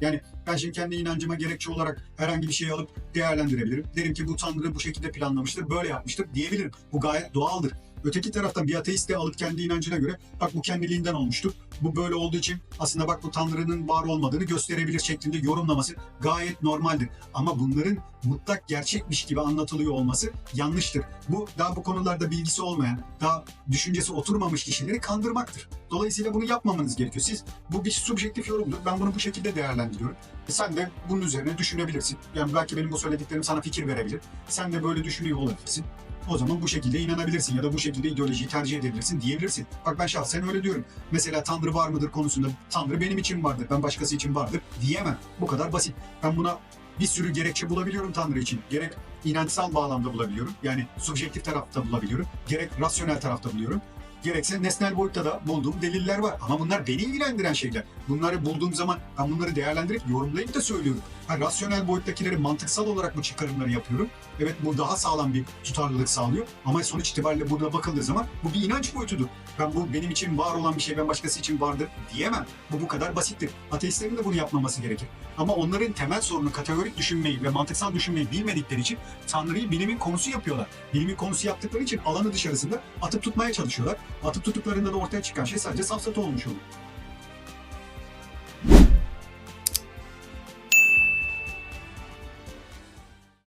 Yani ben şimdi kendi inancıma gerekçe olarak herhangi bir şey alıp değerlendirebilirim. Derim ki bu Tanrı bu şekilde planlamıştır, böyle yapmıştır diyebilirim. Bu gayet doğaldır. Öteki taraftan bir ateist de alıp kendi inancına göre bak bu kendiliğinden olmuştur. Bu böyle olduğu için aslında bak bu Tanrı'nın var olmadığını gösterebilir şeklinde yorumlaması gayet normaldir. Ama bunların mutlak gerçekmiş gibi anlatılıyor olması yanlıştır. Bu daha bu konularda bilgisi olmayan, daha düşüncesi oturmamış kişileri kandırmaktır. Dolayısıyla bunu yapmamanız gerekiyor. Siz bu bir subjektif yorumdur. Ben bunu bu şekilde değerlendiriyorum. E sen de bunun üzerine düşünebilirsin. Yani belki benim bu söylediklerim sana fikir verebilir. Sen de böyle düşünüyor olabilirsin. O zaman bu şekilde inanabilirsin ya da bu şekilde ideolojiyi tercih edebilirsin diyebilirsin. Bak ben şahsen öyle diyorum. Mesela Tanrı var mıdır konusunda Tanrı benim için vardır, ben başkası için vardır diyemem. Bu kadar basit. Ben buna bir sürü gerekçe bulabiliyorum Tanrı için. Gerek inançsal bağlamda bulabiliyorum. Yani subjektif tarafta bulabiliyorum. Gerek rasyonel tarafta buluyorum. Gerekse nesnel boyutta da bulduğum deliller var. Ama bunlar beni ilgilendiren şeyler. Bunları bulduğum zaman ben bunları değerlendirip yorumlayıp da söylüyorum. Ha, rasyonel boyuttakileri mantıksal olarak bu çıkarımları yapıyorum. Evet bu daha sağlam bir tutarlılık sağlıyor. Ama sonuç itibariyle burada bakıldığı zaman bu bir inanç boyutudur. Ben bu benim için var olan bir şey ben başkası için vardır diyemem. Bu bu kadar basittir. Ateistlerin de bunu yapmaması gerekir. Ama onların temel sorunu kategorik düşünmeyi ve mantıksal düşünmeyi bilmedikleri için Tanrı'yı bilimin konusu yapıyorlar. Bilimin konusu yaptıkları için alanı dışarısında atıp tutmaya çalışıyorlar. Atıp tuttuklarında da ortaya çıkan şey sadece safsata olmuş olur.